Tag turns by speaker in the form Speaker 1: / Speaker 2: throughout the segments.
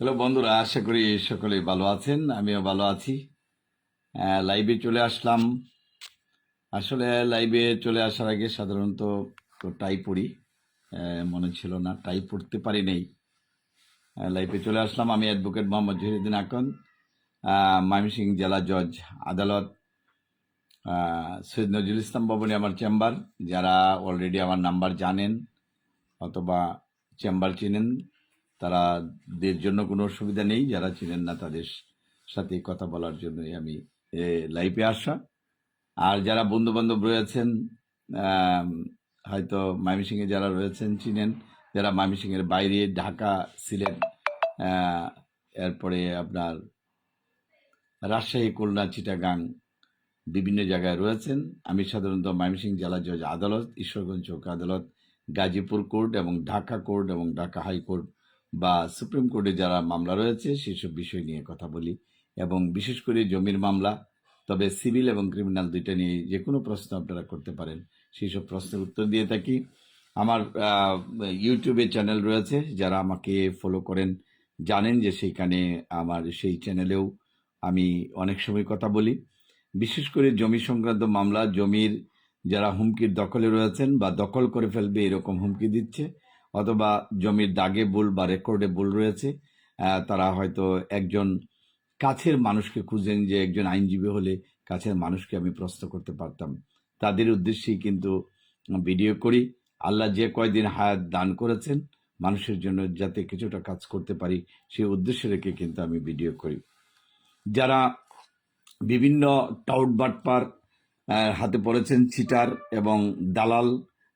Speaker 1: Hello বন্ধুরা আশা করি সকলেই ভালো আছেন আমিও ভালো আছি। লাইভে চলে আসলাম। আসলে লাইভে চলে আসার আগে সাধারণত তো টাই পড়ি মনে ছিল না টাই পড়তে পারি নাই। লাইভে চলে আসলাম। আমি অ্যাডভোকেট মোহাম্মদ জহিরুদ্দিন আকন আহ, ময়মনসিংহ জেলা জজ আদালত সৈয়দ নজরুল ইসলাম ভবনে আমার চেম্বার যারা অলরেডি আমার নাম্বার জানেন অথবা চেম্বার চিনেন তারা দের জন্য কোনো অসুবিধা নেই যারা চিনেন না তাদের সাথে কথা বলার জন্যই আমি এ, লাইভে আসা। আর যারা বন্ধু বান্ধব রয়েছেন হয়তো ময়মনসিংহে যারা রয়েছেন চিনেন যারা ময়মনসিংহের বাইরে ঢাকা আহ, এরপরে আপনার রাজশাহী খুলনা চিটাগাং বিভিন্ন জায়গায় রয়েছেন। আমি সাধারণত ময়মনসিংহ জেলা জজ আদালত ঈশ্বরগঞ্জ চৌক আদালত গাজীপুর কোর্ট এবং ঢাকা কোর্ট এবং ঢাকা হাইকোর্ট বা সুপ্রিম কোর্টে যারা মামলা রয়েছে, সেসব বিষয় নিয়ে কথা বলি। এবং বিশেষ করে জমির মামলা, তবে সিভিল এবং ক্রিমিনাল দুইটা নিয়ে যে কোনো প্রশ্ন আপনারা করতে পারেন সেই সব প্রশ্নের উত্তর দিয়ে থাকি। আমার ইউটিউবে চ্যানেল রয়েছে, যারা আমাকে ফলো করেন, জানেন যে সেইখানে আমার সেই চ্যানেলেও আমি অনেক সময় কথা বলি। বিশেষ করে জমি সংক্রান্ত মামলা, জমির যারা হুমকির দখলে রয়েছেন বা দখল করে ফেলবে, এরকম হুমকি দিচ্ছে। অথবা জমির দাগে ভুল বা রেকর্ডে ভুল রয়েছে তারা হয়তো একজন কাছের মানুষকে খুঁজেন যে একজন আইনজীবী হলে কাছের মানুষকে আমি প্রশ্ন করতে পারতাম। তাদের উদ্দেশ্যেই কিন্তু ভিডিও করি। আল্লাহ যে কয়দিন হায়াত দান করেছেন, মানুষের জন্য যাতে কিছুটা কাজ করতে পারি, সেই উদ্দেশ্য রেখে কিন্তু আমি ভিডিও করি। যারা বিভিন্ন টাউট বাটপার হাতে পড়েছেন, চিটার এবং দালাল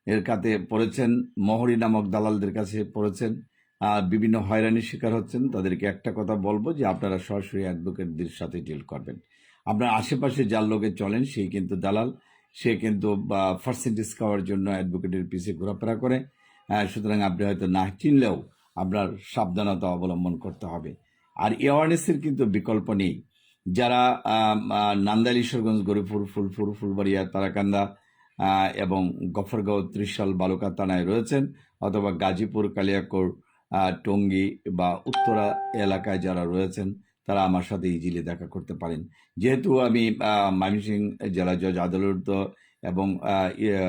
Speaker 1: এর কাতে পড়েছেন মহরি নামক দালালদের কাছে পড়েছেন। আর বিভিন্ন হয়রানির শিকার হচ্ছেন। তাদেরকে একটা কথা বলব যে আপনারা সরাসরি অ্যাডভোকেটদের সাথে ডিল করবেন। আপনার আশেপাশে যার লোকে চলেন সেই কিন্তু দালাল। সে কিন্তু পার্সেন্টেজ খাওয়ার জন্য অ্যাডভোকেটের পিছিয়ে ঘোরাফেরা করে। সুতরাং আপনি হয়তো না চিনলেও আপনার সাবধানতা অবলম্বন করতে হবে। আর অ্যাওয়ারনেসের কিন্তু বিকল্প নেই। যারা নান্দাইল, ঈশ্বরগঞ্জ গরিপুর ফুলপুর, ফুলবাড়িয়া, তারাকান্দা এবং গফরগাঁও ত্রিশাল বালুকা থানায় রয়েছেন অথবা গাজীপুর কালিয়াকোর টঙ্গী বা উত্তরা এলাকায় যারা রয়েছেন তারা আমার সাথে ইজিলি দেখা করতে পারেন। যেহেতু আমি ময়মনসিংহ জেলা জজ আদালত এবং ইয়ে,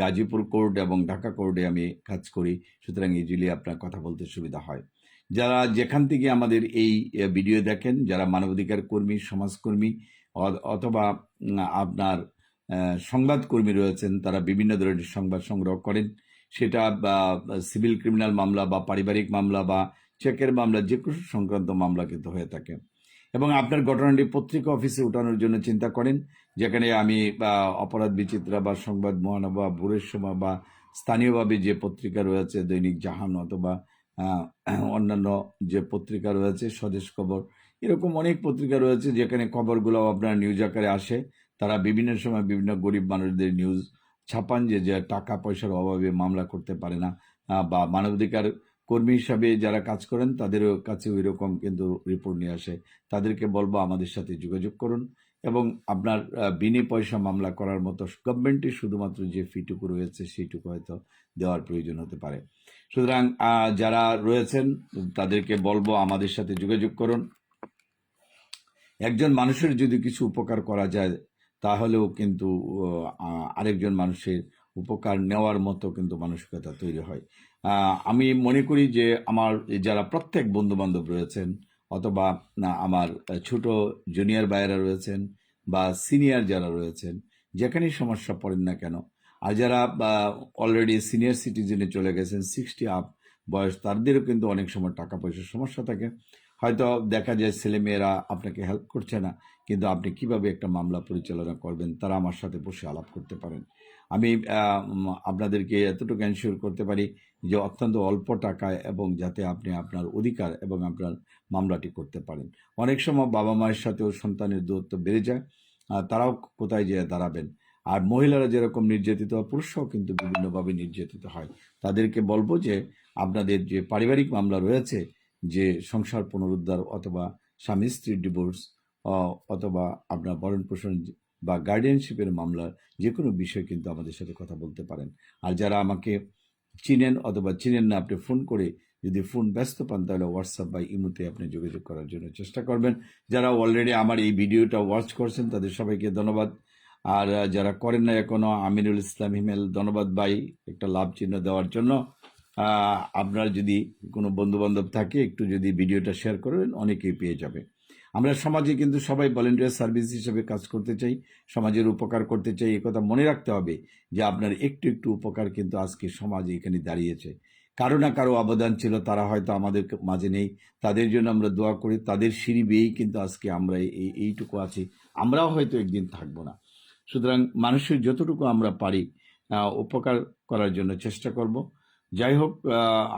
Speaker 1: গাজীপুর কোর্ট এবং ঢাকা কোর্টে আমি কাজ করি সুতরাং ইজিলি আপনার কথা বলতে সুবিধা হয়। যারা যেখান থেকে আমাদের এই ভিডিও দেখেন যারা মানবাধিকার কর্মী সমাজকর্মী অথবা আপনার সংবাদকর্মী রয়েছেন, তারা বিভিন্ন ধরনের সংবাদ সংগ্রহ করেন। সেটা সিভিল ক্রিমিনাল মামলা বা পারিবারিক মামলা বা চেকের মামলা, যে কোনো সংক্রান্ত মামলা কিন্তু হয়ে থাকে। এবং আপনার ঘটনাটি পত্রিকা অফিসে উঠানোর জন্য চিন্তা করেন, যেখানে আমি অপরাধ বিচিত্রা বা, সংবাদ মহানা বা ভোরের সময় বা, স্থানীয়ভাবে যে পত্রিকা রয়েছে, দৈনিক জাহান অথবা অন্যান্য যে পত্রিকা রয়েছে, স্বদেশ খবর, এরকম অনেক পত্রিকা রয়েছে, যেখানে খবরগুলো আপনার নিউজ আকারে আসে। তারা বিভিন্ন সময় বিভিন্ন গরিব মানুষদের নিউজ ছাপান যে যে টাকা পয়সার অভাবে মামলা করতে পারে না বা মানবাধিকার কর্মী হিসাবে যারা কাজ করেন তাদেরও কাছে ওই রকম কিন্তু রিপোর্ট নিয়ে আসে। তাদেরকে বলব আমাদের সাথে যোগাযোগ করুন এবং আপনার বিনে পয়সা মামলা করার মতো গভর্নমেন্টের শুধুমাত্র যে ফিটুকু রয়েছে সেইটুকু হয়তো দেওয়ার প্রয়োজন হতে পারে। সুতরাং যারা রয়েছেন তাদেরকে বলব আমাদের সাথে যোগাযোগ করুন। একজন মানুষের যদি কিছু উপকার করা যায় তাহলেও কিন্তু আরেকজন মানুষের উপকার নেওয়ার মতো কিন্তু মানসিকতা তৈরি হয়। আমি মনে করি যে আমার যারা প্রত্যেক বন্ধু বান্ধব রয়েছেন অথবা আমার ছোট জুনিয়র ভাইয়েরা রয়েছেন বা সিনিয়র যারা রয়েছেন, যেখানেই সমস্যা পড়েন না কেন, আর যারা অলরেডি সিনিয়র সিটিজেনে চলে গেছেন, সিক্সটি আপ বয়স তাদেরও কিন্তু অনেক সময় টাকা পয়সার সমস্যা থাকে। হয়তো দেখা যায় ছেলেমেয়েরা আপনাকে হেল্প করছে না, কিন্তু আপনি কীভাবে একটা মামলা পরিচালনা করবেন, তারা আমার সাথে বসে আলাপ করতে পারেন। আমি আপনাদেরকে এতটুকু এনশিওর করতে পারি যে অত্যন্ত অল্প টাকায় এবং যাতে আপনি আপনার অধিকার এবং আপনার মামলাটি করতে পারেন। অনেক সময় বাবা মায়ের সাথেও সন্তানের দূরত্ব বেড়ে যায় তারাও কোথায় যেয়ে দাঁড়াবেন? আর মহিলারা যেরকম নির্যাতিত হয়, পুরুষরাও কিন্তু বিভিন্নভাবে নির্যাতিত হয়। তাদেরকে বলব যে, আপনাদের যে পারিবারিক মামলা রয়েছে, যে সংসার পুনরুদ্ধার অথবা স্বামী স্ত্রীর ডিভোর্স অথবা আপনার ভরণ পোষণ বা গার্ডিয়ানশিপের মামলা যে কোনো বিষয় কিন্তু আমাদের সাথে কথা বলতে পারেন। আর যারা আমাকে চিনেন অথবা চিনেন না, আপনি ফোন করে যদি ফোন ব্যস্ত পান, তাহলে হোয়াটসঅ্যাপ বা ইমুতে আপনি যোগাযোগ করার জন্য চেষ্টা করবেন। যারা অলরেডি আমার এই ভিডিওটা ওয়াচ করছেন, তাদের সবাইকে ধন্যবাদ। আর যারা করেন না এখনও, আমিনুল ইসলাম হিমেল, ধন্যবাদ ভাই, একটা লাভ চিহ্ন দেওয়ার জন্য। আপনার যদি কোনো বন্ধু বান্ধব থাকে, একটু যদি ভিডিওটা শেয়ার করবেন, অনেকেই পেয়ে যাবে। আমরা সমাজে কিন্তু সবাই ভলেন্টিয়ার সার্ভিস হিসেবে কাজ করতে চাই, সমাজের উপকার করতে চাই কথা মনে রাখতে হবে যে আপনার একটু একটু উপকার কিন্তু আজকে সমাজে এখানে দাঁড়িয়েছে। কারও না কারও অবদান ছিল, তারা হয়তো আমাদের মাঝে নেই। তাদের জন্য আমরা দোয়া করি, তাদের সিঁড়ি বেয়েই কিন্তু আজকে আমরা এই এইটুকু আছি। আমরাও হয়তো একদিন থাকব না। সুতরাং মানুষের যতটুকু আমরা পারি উপকার করার জন্য চেষ্টা করব। যাই হোক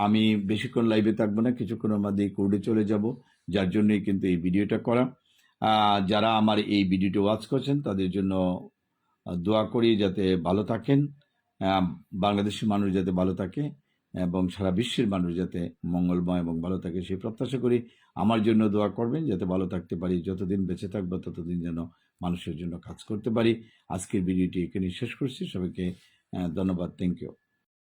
Speaker 1: আমি বেশিক্ষণ লাইভে থাকব না কিছুক্ষণের মধ্যেই কোর্টে চলে যাব যার জন্যই কিন্তু এই ভিডিওটা করা। যারা আমার এই ভিডিওটি ওয়াচ করছেন তাদের জন্য দোয়া করি যাতে ভালো থাকেন। আহ, বাংলাদেশের মানুষ যাতে ভালো থাকে। এবং সারা বিশ্বের মানুষ যাতে মঙ্গলময় এবং ভালো থাকে সেই প্রত্যাশা করি। আমার জন্য দোয়া করবেন, যাতে ভালো থাকতে পারি, যতদিন বেঁচে থাকব ততদিন যেন মানুষের জন্য কাজ করতে পারি। আজকের ভিডিওটি এখানে শেষ করছি। সবাইকে ধন্যবাদ। Thank you